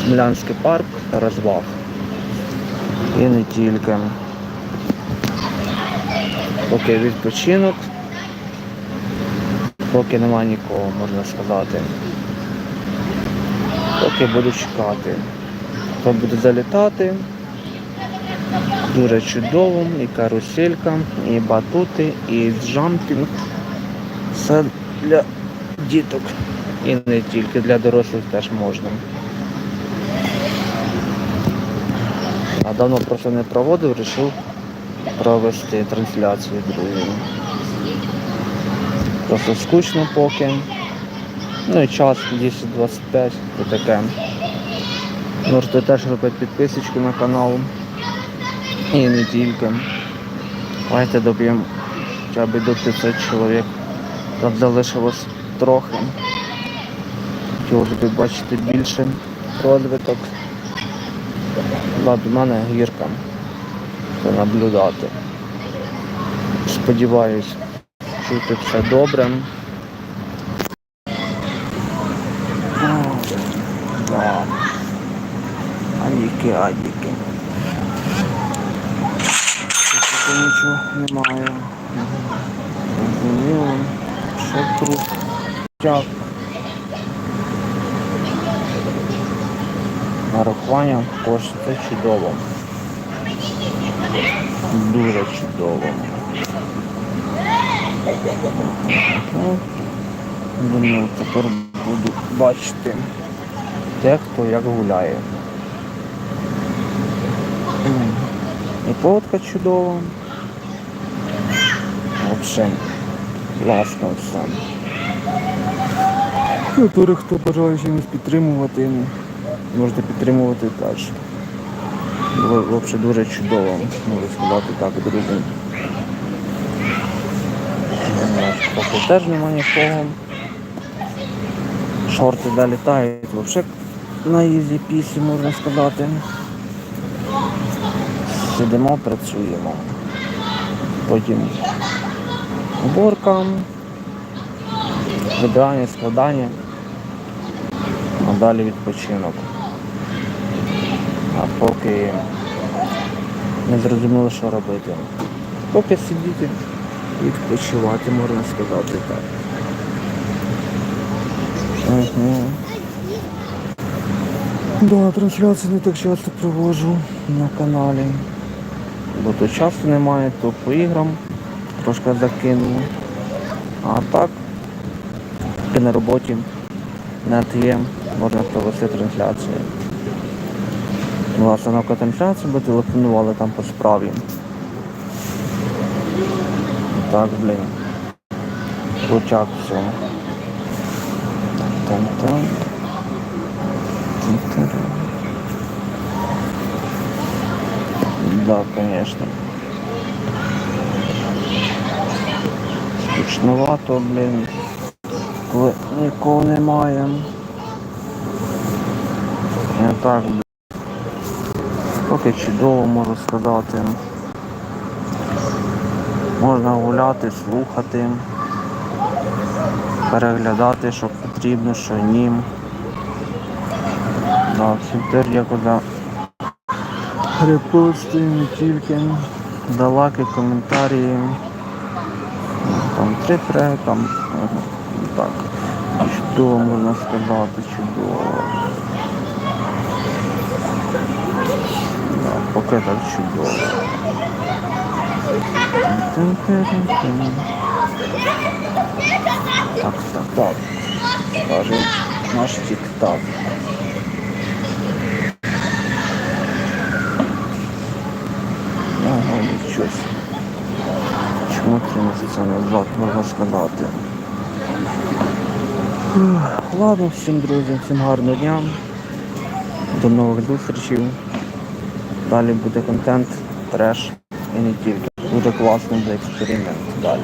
Смілянський парк розваг. І не тільки. Поки відпочинок. Поки немає нікого, можна сказати. Поки буду чекати. Хто буде залітати. Дуже чудово, і каруселька, і батути, і джампінг. Все для діток. І не тільки для дорослих теж можна. А давно просто не проводив, вирішив провести трансляцію, друзі. Просто скучно поки. Ну і час 10-25, то таке. Можете теж робити підписочку на канал. І не тільки. Давайте доб'ємо хоча б до 500 чоловік. Там залишилось трохи. Хотілося б бачити більше розвиток. Ладно, мене гірка. Це наблюдати. Сподіваюсь, чути все добре. Да. Адіки, адіки. Тут нічого немає. Зрозуміло. Що тут? Тяг. Нарахування коштує чудово. Дуже чудово. Думаю, тепер буду бачити, де хто як гуляє. І поводка чудова. Взагалі, класно все. Хто бажає чимось підтримувати, можете підтримувати теж. Взагалі дуже чудово, можу сказати так, друзі. Поки теж немає нікого. Шорти долітають, взагалі на ізі пісі, можна сказати. Сидимо, працюємо. Потім уборка, вибирання, складання, а далі відпочинок. А поки не зрозуміло, що робити. Поки сидіти, відпочивати, можна сказати так. Угу. Да, трансляції не так часто проводжу на каналі. Бо то часу немає, то по іграм трошки закинув. А так, і на роботі на є, можна провести трансляцію. Була остановка трансляції, бо телефонували там по справі. Так, блін. Лучак все. Там-там. Там-там. Да, конечно. Скучновато, блін. Коли нікого немає. Я так, блін. Поки чудово можу сказати. Можна гуляти, слухати, переглядати, що потрібно, що ні. Да, тепер я куди репости, не тільки, далаки, коментарі. Там три треки, там так. Чудово можна сказати, чудово. Поки так чудово. Так, так, так. Каже наш тік-так. Ага, нічого. Чому три місяці назад можна сказати? Ладно, всім друзі, всім гарного дня. До нових зустрічей. Далі буде контент, треш і не тільки. Буде класний буде експеримент далі.